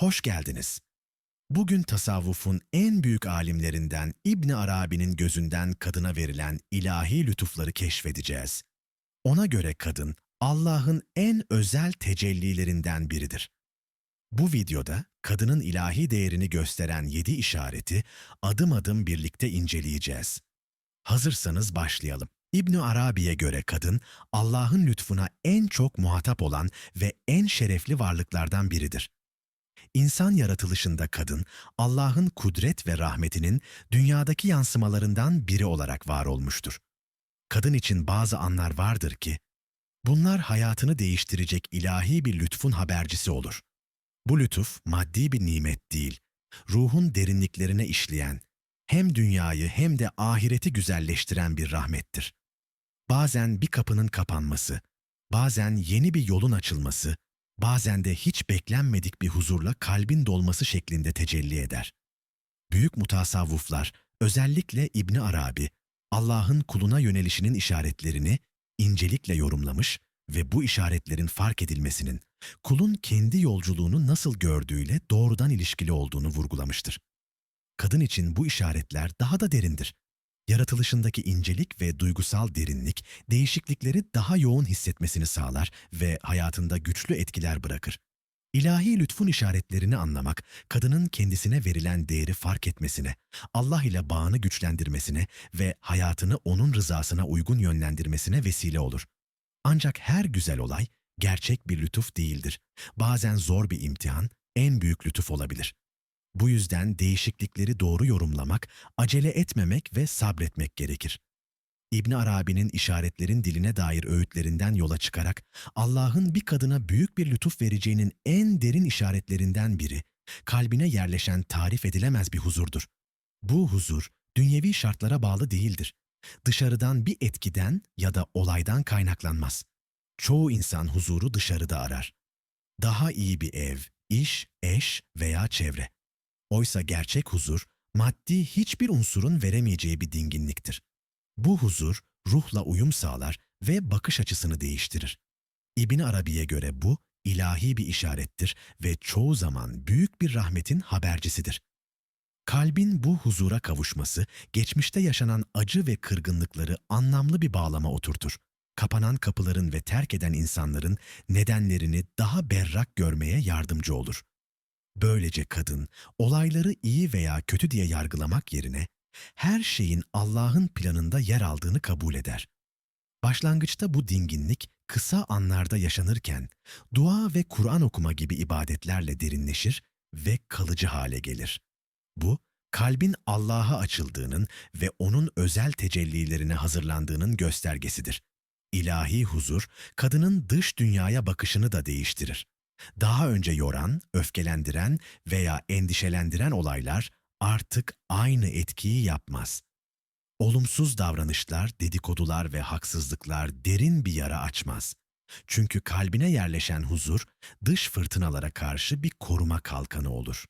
Hoş geldiniz. Bugün tasavvufun en büyük alimlerinden İbni Arabi'nin gözünden kadına verilen ilahi lütufları keşfedeceğiz. Ona göre kadın, Allah'ın en özel tecellilerinden biridir. Bu videoda kadının ilahi değerini gösteren yedi işareti adım adım birlikte inceleyeceğiz. Hazırsanız başlayalım. İbni Arabi'ye göre kadın, Allah'ın lütfuna en çok muhatap olan ve en şerefli varlıklardan biridir. İnsan yaratılışında kadın, Allah'ın kudret ve rahmetinin dünyadaki yansımalarından biri olarak var olmuştur. Kadın için bazı anlar vardır ki, bunlar hayatını değiştirecek ilahi bir lütfun habercisi olur. Bu lütuf maddi bir nimet değil, ruhun derinliklerine işleyen, hem dünyayı hem de ahireti güzelleştiren bir rahmettir. Bazen bir kapının kapanması, bazen yeni bir yolun açılması, bazen de hiç beklenmedik bir huzurla kalbin dolması şeklinde tecelli eder. Büyük mutasavvuflar, özellikle İbni Arabi, Allah'ın kuluna yönelişinin işaretlerini incelikle yorumlamış ve bu işaretlerin fark edilmesinin, kulun kendi yolculuğunu nasıl gördüğüyle doğrudan ilişkili olduğunu vurgulamıştır. Kadın için bu işaretler daha da derindir. Yaratılışındaki incelik ve duygusal derinlik, değişiklikleri daha yoğun hissetmesini sağlar ve hayatında güçlü etkiler bırakır. İlahi lütfun işaretlerini anlamak, kadının kendisine verilen değeri fark etmesine, Allah ile bağını güçlendirmesine ve hayatını O'nun rızasına uygun yönlendirmesine vesile olur. Ancak her güzel olay gerçek bir lütuf değildir. Bazen zor bir imtihan en büyük lütuf olabilir. Bu yüzden değişiklikleri doğru yorumlamak, acele etmemek ve sabretmek gerekir. İbn Arabi'nin işaretlerin diline dair öğütlerinden yola çıkarak Allah'ın bir kadına büyük bir lütuf vereceğinin en derin işaretlerinden biri, kalbine yerleşen tarif edilemez bir huzurdur. Bu huzur, dünyevi şartlara bağlı değildir. Dışarıdan bir etkiden ya da olaydan kaynaklanmaz. Çoğu insan huzuru dışarıda arar. Daha iyi bir ev, iş, eş veya çevre. Oysa gerçek huzur, maddi hiçbir unsurun veremeyeceği bir dinginliktir. Bu huzur, ruhla uyum sağlar ve bakış açısını değiştirir. İbn Arabi'ye göre bu, ilahi bir işarettir ve çoğu zaman büyük bir rahmetin habercisidir. Kalbin bu huzura kavuşması, geçmişte yaşanan acı ve kırgınlıkları anlamlı bir bağlama oturtur. Kapanan kapıların ve terk eden insanların nedenlerini daha berrak görmeye yardımcı olur. Böylece kadın, olayları iyi veya kötü diye yargılamak yerine, her şeyin Allah'ın planında yer aldığını kabul eder. Başlangıçta bu dinginlik kısa anlarda yaşanırken, dua ve Kur'an okuma gibi ibadetlerle derinleşir ve kalıcı hale gelir. Bu, kalbin Allah'a açıldığının ve O'nun özel tecellilerine hazırlandığının göstergesidir. İlahi huzur, kadının dış dünyaya bakışını da değiştirir. Daha önce yoran, öfkelendiren veya endişelendiren olaylar artık aynı etkiyi yapmaz. Olumsuz davranışlar, dedikodular ve haksızlıklar derin bir yara açmaz. Çünkü kalbine yerleşen huzur, dış fırtınalara karşı bir koruma kalkanı olur.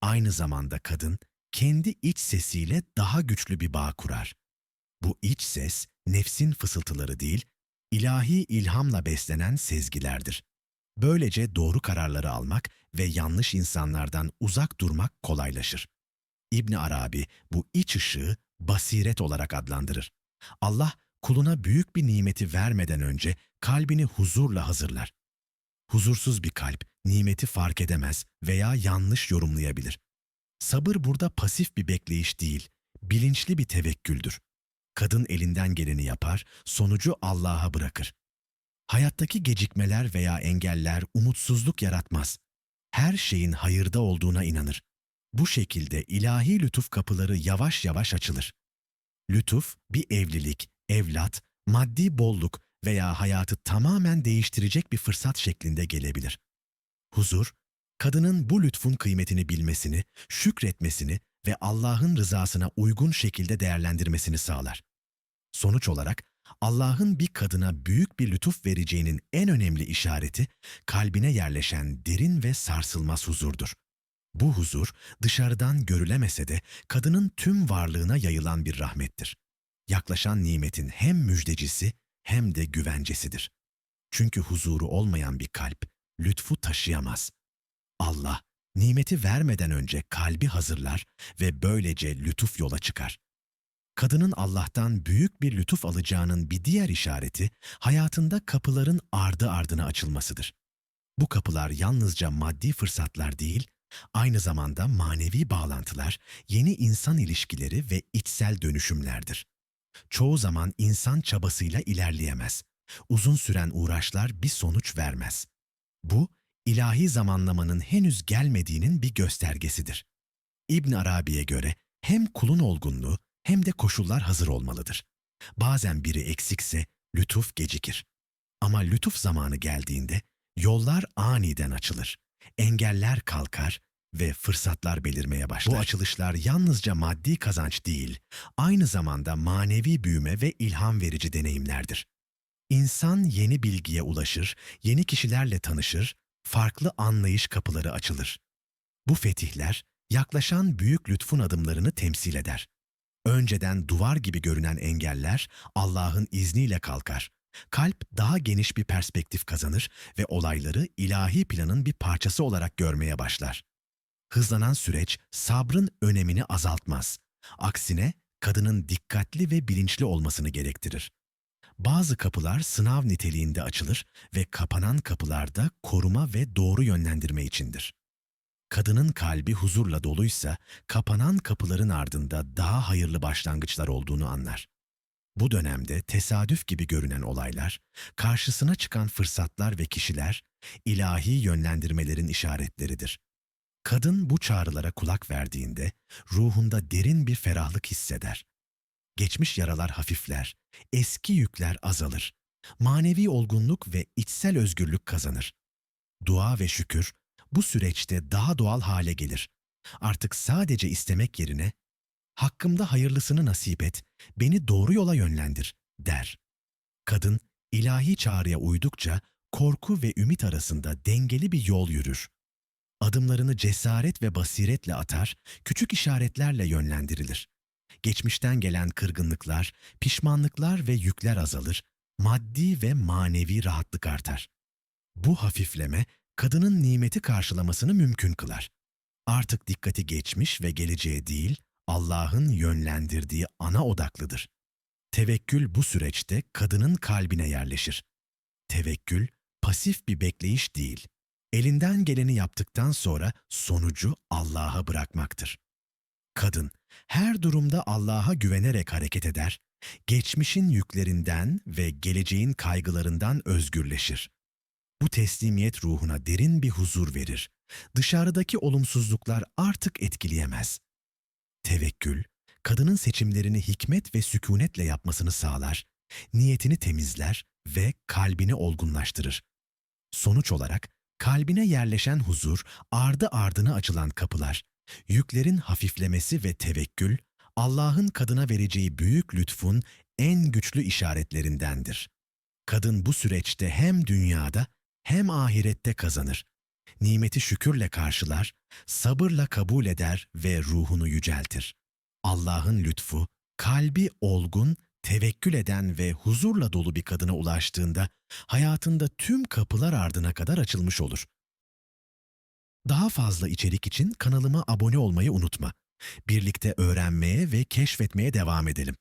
Aynı zamanda kadın, kendi iç sesiyle daha güçlü bir bağ kurar. Bu iç ses, nefsin fısıltıları değil, ilahi ilhamla beslenen sezgilerdir. Böylece doğru kararları almak ve yanlış insanlardan uzak durmak kolaylaşır. İbni Arabi bu iç ışığı basiret olarak adlandırır. Allah kuluna büyük bir nimeti vermeden önce kalbini huzurla hazırlar. Huzursuz bir kalp nimeti fark edemez veya yanlış yorumlayabilir. Sabır burada pasif bir bekleyiş değil, bilinçli bir tevekküldür. Kadın elinden geleni yapar, sonucu Allah'a bırakır. Hayattaki gecikmeler veya engeller umutsuzluk yaratmaz. Her şeyin hayırda olduğuna inanır. Bu şekilde ilahi lütuf kapıları yavaş yavaş açılır. Lütuf, bir evlilik, evlat, maddi bolluk veya hayatı tamamen değiştirecek bir fırsat şeklinde gelebilir. Huzur, kadının bu lütfun kıymetini bilmesini, şükretmesini ve Allah'ın rızasına uygun şekilde değerlendirmesini sağlar. Sonuç olarak Allah'ın bir kadına büyük bir lütuf vereceğinin en önemli işareti kalbine yerleşen derin ve sarsılmaz huzurdur. Bu huzur dışarıdan görülemese de kadının tüm varlığına yayılan bir rahmettir. Yaklaşan nimetin hem müjdecisi hem de güvencesidir. Çünkü huzuru olmayan bir kalp lütfu taşıyamaz. Allah nimeti vermeden önce kalbi hazırlar ve böylece lütuf yola çıkar. Kadının Allah'tan büyük bir lütuf alacağının bir diğer işareti hayatında kapıların ardı ardına açılmasıdır. Bu kapılar yalnızca maddi fırsatlar değil, aynı zamanda manevi bağlantılar, yeni insan ilişkileri ve içsel dönüşümlerdir. Çoğu zaman insan çabasıyla ilerleyemez. Uzun süren uğraşlar bir sonuç vermez. Bu, ilahi zamanlamanın henüz gelmediğinin bir göstergesidir. İbn Arabi'ye göre hem kulun olgunluğu hem de koşullar hazır olmalıdır. Bazen biri eksikse lütuf gecikir. Ama lütuf zamanı geldiğinde yollar aniden açılır. Engeller kalkar ve fırsatlar belirmeye başlar. Bu açılışlar yalnızca maddi kazanç değil, aynı zamanda manevi büyüme ve ilham verici deneyimlerdir. İnsan yeni bilgiye ulaşır, yeni kişilerle tanışır, farklı anlayış kapıları açılır. Bu fetihler, yaklaşan büyük lütfun adımlarını temsil eder. Önceden duvar gibi görünen engeller Allah'ın izniyle kalkar. Kalp daha geniş bir perspektif kazanır ve olayları ilahi planın bir parçası olarak görmeye başlar. Hızlanan süreç sabrın önemini azaltmaz. Aksine kadının dikkatli ve bilinçli olmasını gerektirir. Bazı kapılar sınav niteliğinde açılır ve kapanan kapılarda koruma ve doğru yönlendirme içindir. Kadının kalbi huzurla doluysa kapanan kapıların ardında daha hayırlı başlangıçlar olduğunu anlar. Bu dönemde tesadüf gibi görünen olaylar, karşısına çıkan fırsatlar ve kişiler ilahi yönlendirmelerin işaretleridir. Kadın bu çağrılara kulak verdiğinde ruhunda derin bir ferahlık hisseder. Geçmiş yaralar hafifler, eski yükler azalır. Manevi olgunluk ve içsel özgürlük kazanır. Dua ve şükür bu süreçte daha doğal hale gelir. Artık sadece istemek yerine hakkımda hayırlısını nasip et, beni doğru yola yönlendir der. Kadın ilahi çağrıya uydukça korku ve ümit arasında dengeli bir yol yürür. Adımlarını cesaret ve basiretle atar, küçük işaretlerle yönlendirilir. Geçmişten gelen kırgınlıklar, pişmanlıklar ve yükler azalır, maddi ve manevi rahatlık artar. Bu hafifleme kadının nimeti karşılamasını mümkün kılar. Artık dikkati geçmiş ve geleceğe değil, Allah'ın yönlendirdiği ana odaklıdır. Tevekkül bu süreçte kadının kalbine yerleşir. Tevekkül, pasif bir bekleyiş değil, elinden geleni yaptıktan sonra sonucu Allah'a bırakmaktır. Kadın, her durumda Allah'a güvenerek hareket eder, geçmişin yüklerinden ve geleceğin kaygılarından özgürleşir. Bu teslimiyet ruhuna derin bir huzur verir. Dışarıdaki olumsuzluklar artık etkileyemez. Tevekkül, kadının seçimlerini hikmet ve sükunetle yapmasını sağlar, niyetini temizler ve kalbini olgunlaştırır. Sonuç olarak kalbine yerleşen huzur, ardı ardına açılan kapılar, yüklerin hafiflemesi ve tevekkül, Allah'ın kadına vereceği büyük lütfun en güçlü işaretlerindendir. Kadın bu süreçte hem dünyada hem ahirette kazanır. Nimeti şükürle karşılar, sabırla kabul eder ve ruhunu yüceltir. Allah'ın lütfu, kalbi olgun, tevekkül eden ve huzurla dolu bir kadına ulaştığında hayatında tüm kapılar ardına kadar açılmış olur. Daha fazla içerik için kanalıma abone olmayı unutma. Birlikte öğrenmeye ve keşfetmeye devam edelim.